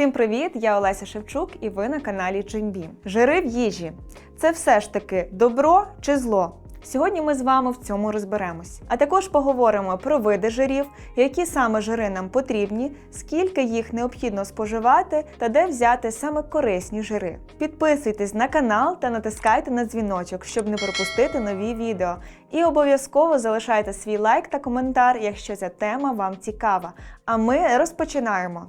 Всім привіт! Я Олеся Шевчук і ви на каналі Джимбі. Жири в їжі це все ж таки добро чи зло? Сьогодні ми з вами в цьому розберемось. А також поговоримо про види жирів, які саме жири нам потрібні, скільки їх необхідно споживати та де взяти саме корисні жири. Підписуйтесь на канал та натискайте на дзвіночок, щоб не пропустити нові відео. І обов'язково залишайте свій лайк та коментар, якщо ця тема вам цікава. А ми розпочинаємо.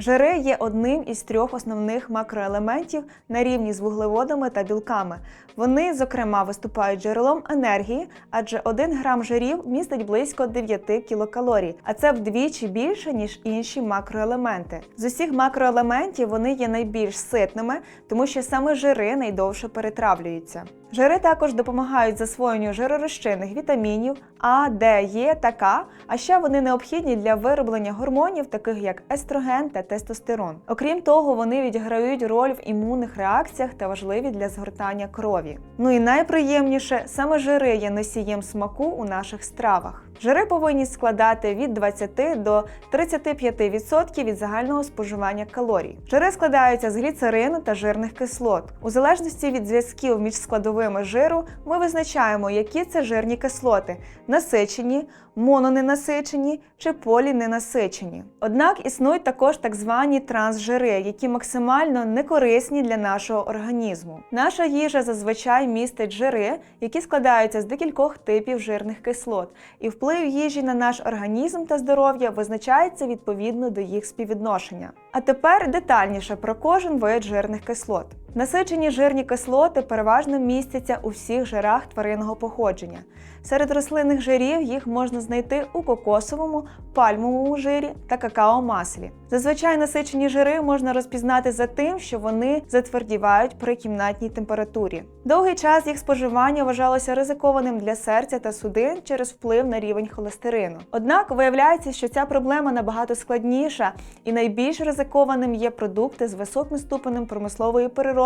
Жири є одним із трьох основних макроелементів на рівні з вуглеводами та білками. Вони, зокрема, виступають джерелом енергії, адже 1 грам жирів містить близько 9 кілокалорій, а це вдвічі більше, ніж інші макроелементи. З усіх макроелементів вони є найбільш ситними, тому що саме жири найдовше перетравлюються. Жири також допомагають засвоєнню жиророзчинних вітамінів А, Д, Е та К, а ще вони необхідні для вироблення гормонів, таких як естроген та тестостерон. Окрім того, вони відіграють роль в імунних реакціях та важливі для згортання крові. Ну і найприємніше саме жири є носієм смаку у наших стравах. Жири повинні складати від 20 до 35% від загального споживання калорій. Жири складаються з гліцерину та жирних кислот. У залежності від зв'язків між складовими жиру ми визначаємо, які це жирні кислоти насичені, мононенасичені чи поліненасичені. Однак існують також так звані трансжири, які максимально некорисні для нашого організму. Наша їжа зазвичай містить жири, які складаються з декількох типів жирних кислот, і вплив їжі на наш організм та здоров'я визначається відповідно до їх співвідношення. А тепер детальніше про кожен вид жирних кислот. Насичені жирні кислоти переважно містяться у всіх жирах тваринного походження. Серед рослинних жирів їх можна знайти у кокосовому, пальмовому жирі та какао-маслі. Зазвичай насичені жири можна розпізнати за тим, що вони затвердівають при кімнатній температурі. Довгий час їх споживання вважалося ризикованим для серця та судин через вплив на рівень холестерину. Однак виявляється, що ця проблема набагато складніша і найбільш ризикованим є продукти з високим ступенем промислової переробки,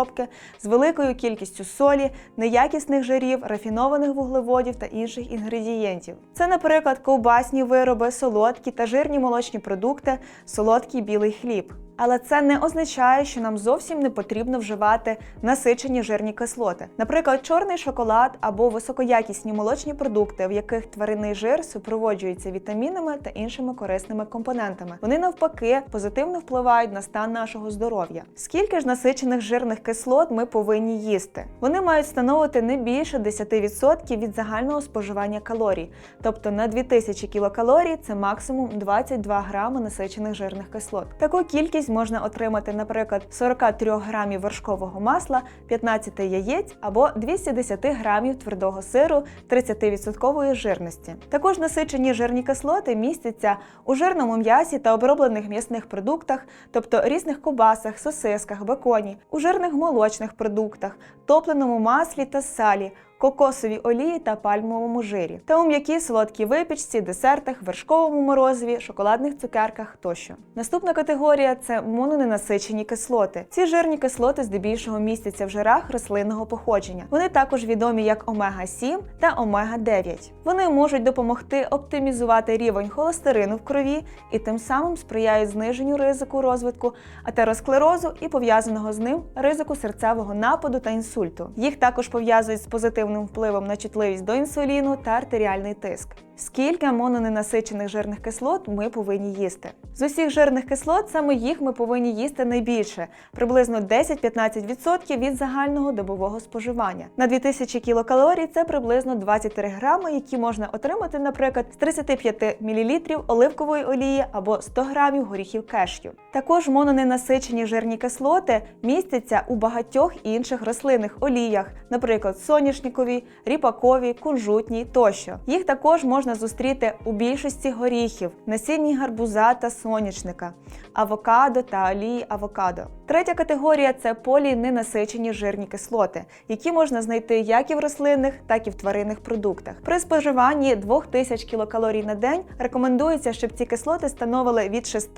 з великою кількістю солі, неякісних жирів, рафінованих вуглеводів та інших інгредієнтів. Це, наприклад, ковбасні вироби, солодкі та жирні молочні продукти, солодкий білий хліб. Але це не означає, що нам зовсім не потрібно вживати насичені жирні кислоти. Наприклад, чорний шоколад або високоякісні молочні продукти, в яких тваринний жир супроводжується вітамінами та іншими корисними компонентами. Вони навпаки позитивно впливають на стан нашого здоров'я. Скільки ж насичених жирних кислот ми повинні їсти? Вони мають становити не більше 10% від загального споживання калорій, тобто на 2000 кілокалорій це максимум 22 грами насичених жирних кислот. Таку кількість можна отримати, наприклад, 43 грамів вершкового масла, 15 яєць або 210 грамів твердого сиру 30% жирності. Також насичені жирні кислоти містяться у жирному м'ясі та оброблених м'ясних продуктах, тобто різних кубасах, сосисках, беконі, у жирних молочних продуктах, топленому маслі та салі кокосовій олії та пальмовому жирі, та у м'якій солодкій випічці, десертах, вершковому морозиві, шоколадних цукерках тощо. Наступна категорія це мононенасичені кислоти. Ці жирні кислоти здебільшого містяться в жирах рослинного походження. Вони також відомі як омега-7 та омега-9. Вони можуть допомогти оптимізувати рівень холестерину в крові і тим самим сприяють зниженню ризику розвитку атеросклерозу і пов'язаного з ним ризику серцевого нападу та інсульту. Їх також пов'язують з позитивним впливом на чутливість до інсуліну та артеріальний тиск. Скільки мононенасичених жирних кислот ми повинні їсти? З усіх жирних кислот саме їх ми повинні їсти найбільше приблизно 10-15% від загального добового споживання. На 2000 кілокалорій це приблизно 23 грами, які можна отримати, наприклад, з 35 мл оливкової олії або 100 грамів горіхів кешю. Також мононенасичені жирні кислоти містяться у багатьох інших рослинних оліях, наприклад, соняшниковій, ріпаковій, кунжутній тощо. Їх також можна зустріти у більшості горіхів, насінні гарбуза та сонячника, авокадо та олії авокадо. Третя категорія це поліненасичені жирні кислоти, які можна знайти як і в рослинних, так і в тваринних продуктах. При споживанні 2000 кілокалорій на день рекомендується, щоб ці кислоти становили від 6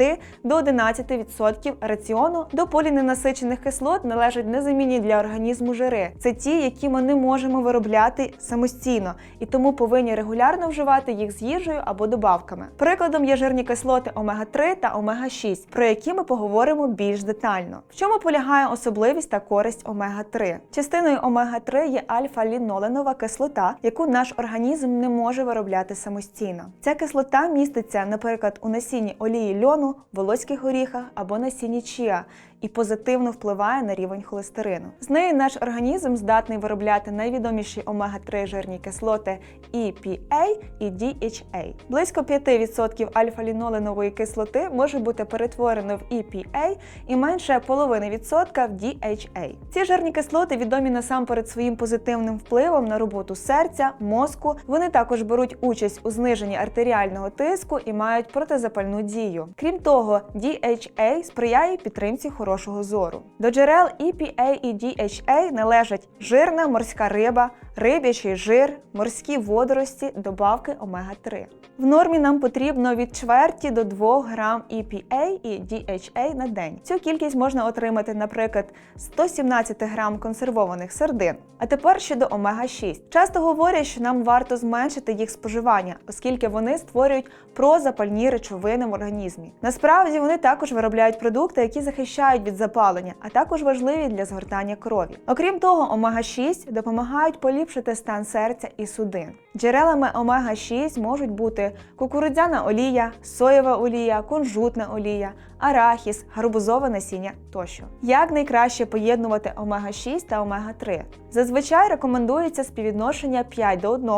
до 11% раціону. До поліненасичених кислот належать незамінні для організму жири. Це ті, які ми не можемо виробляти самостійно, і тому повинні регулярно вживати комбінувати їх з їжею або добавками. Прикладом є жирні кислоти омега-3 та омега-6, про які ми поговоримо більш детально. В чому полягає особливість та користь омега-3? Частиною омега-3 є альфа-ліноленова кислота, яку наш організм не може виробляти самостійно. Ця кислота міститься, наприклад, у насінні олії льону, волоських горіхах або насінні чіа і позитивно впливає на рівень холестерину. З нею наш організм здатний виробляти найвідоміші омега-3 жирні кислоти EPA і DHA. Близько 5% альфа-ліноленової кислоти може бути перетворено в EPA і менше половини відсотка в DHA. Ці жирні кислоти відомі насамперед своїм позитивним впливом на роботу серця, мозку. Вони також беруть участь у зниженні артеріального тиску і мають протизапальну дію. Крім того, DHA сприяє підтримці хорошого зору. До джерел EPA і DHA належать жирна морська риба, риб'ячий жир, морські водорості, добавки омега-3. В нормі нам потрібно від чверті до 2 грам EPA і DHA на день. Цю кількість можна отримати, наприклад, 117 грам консервованих сардин. А тепер щодо омега-6. Часто говорять, що нам варто зменшити їх споживання, оскільки вони створюють прозапальні речовини в організмі. Насправді вони також виробляють продукти, які захищають від запалення, а також важливі для згортання крові. Окрім того, омега-6 допомагають поліпшити стан серця і судин. Джерелами омега-6 можуть бути кукурудзяна олія, соєва олія, кунжутна олія, арахіс, гарбузове насіння тощо. Як найкраще поєднувати омега-6 та омега-3? Зазвичай рекомендується співвідношення 5 до 1,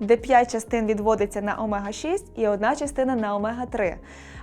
де 5 частин відводиться на омега-6 і одна частина на омега-3.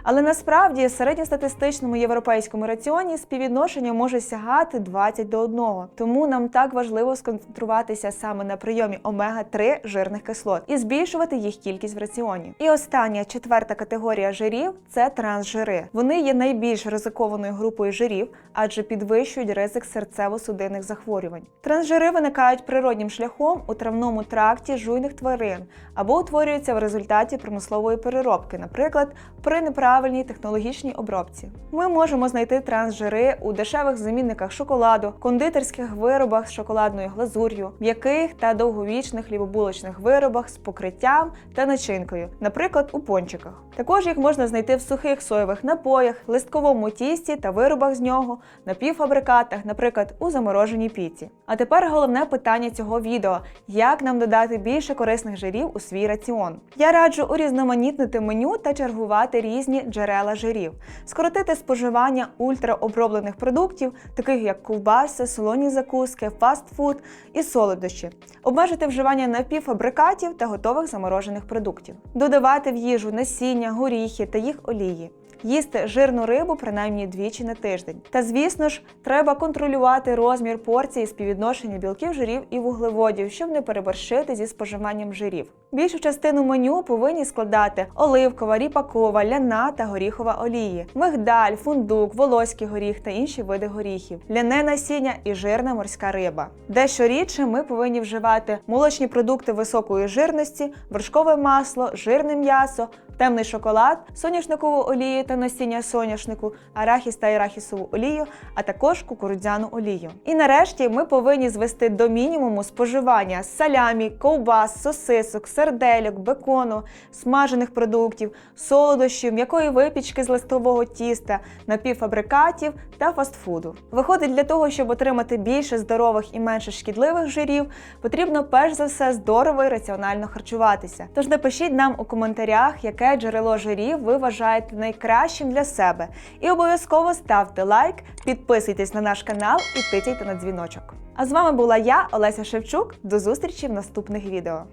Але насправді в середньостатистичному європейському раціоні співвідношення може сягати 20 до 1. Тому нам так важливо сконцентруватися саме на прийомі омега-3 жирних кислот і збільшувати їх кількість в раціоні. І остання четверта категорія жирів це трансжири. Вони є найбільш ризикованою групою жирів, адже підвищують ризик серцево-судинних захворювань. Трансжири виникають природнім шляхом у травному тракті жуйних тварин або утворюються в результаті промислової переробки, наприклад, при неправильній технологічній обробці. Ми можемо знайти трансжири у дешевих замінниках шоколаду, кондитерських виробах з шоколадною глазур'ю, м'яких та довговічних хлібобулочних виробах з покриттям та начинкою, наприклад, у пончиках. Також їх можна знайти в сухих соєвих напоях, листковому тісті та виробах з нього, напівфабрикатах, наприклад, у замороженій піці. А тепер головне питання цього відео: як нам додати більше корисних жирів у свій раціон? Я раджу урізноманітнити меню та чергувати різні джерела жирів, скоротити споживання ультраоброблених продуктів, таких як ковбаси, солоні закуски, фастфуд і солодощі, обмежити вживання напівфабрикатів та готових заморожених продуктів, додавати в їжу насіння, горіхи та їх олії. Їсти жирну рибу принаймні двічі на тиждень. Та звісно ж, треба контролювати розмір порції співвідношення білків, жирів і вуглеводів, щоб не переборщити зі споживанням жирів. Більшу частину меню повинні складати оливкова, ріпакова, ляна та горіхова олії, мигдаль, фундук, волоський горіх та інші види горіхів, ляне насіння і жирна морська риба. Дещо рідше ми повинні вживати молочні продукти високої жирності, вершкове масло, жирне м'ясо, темний шоколад, соняшникову олію та насіння соняшнику, арахіс та арахісову олію, а також кукурудзяну олію. І нарешті ми повинні звести до мінімуму споживання салямі, ковбас, сосисок, сердельок, бекону, смажених продуктів, солодощів, м'якої випічки з листового тіста, напівфабрикатів та фастфуду. Виходить, для того, щоб отримати більше здорових і менше шкідливих жирів, потрібно перш за все здорово і раціонально харчуватися. Тож напишіть нам у коментарях, яке джерело жирів ви вважаєте найкращим для себе. І обов'язково ставте лайк, підписуйтесь на наш канал і тицяйте на дзвіночок. А з вами була я, Олеся Шевчук. До зустрічі в наступних відео.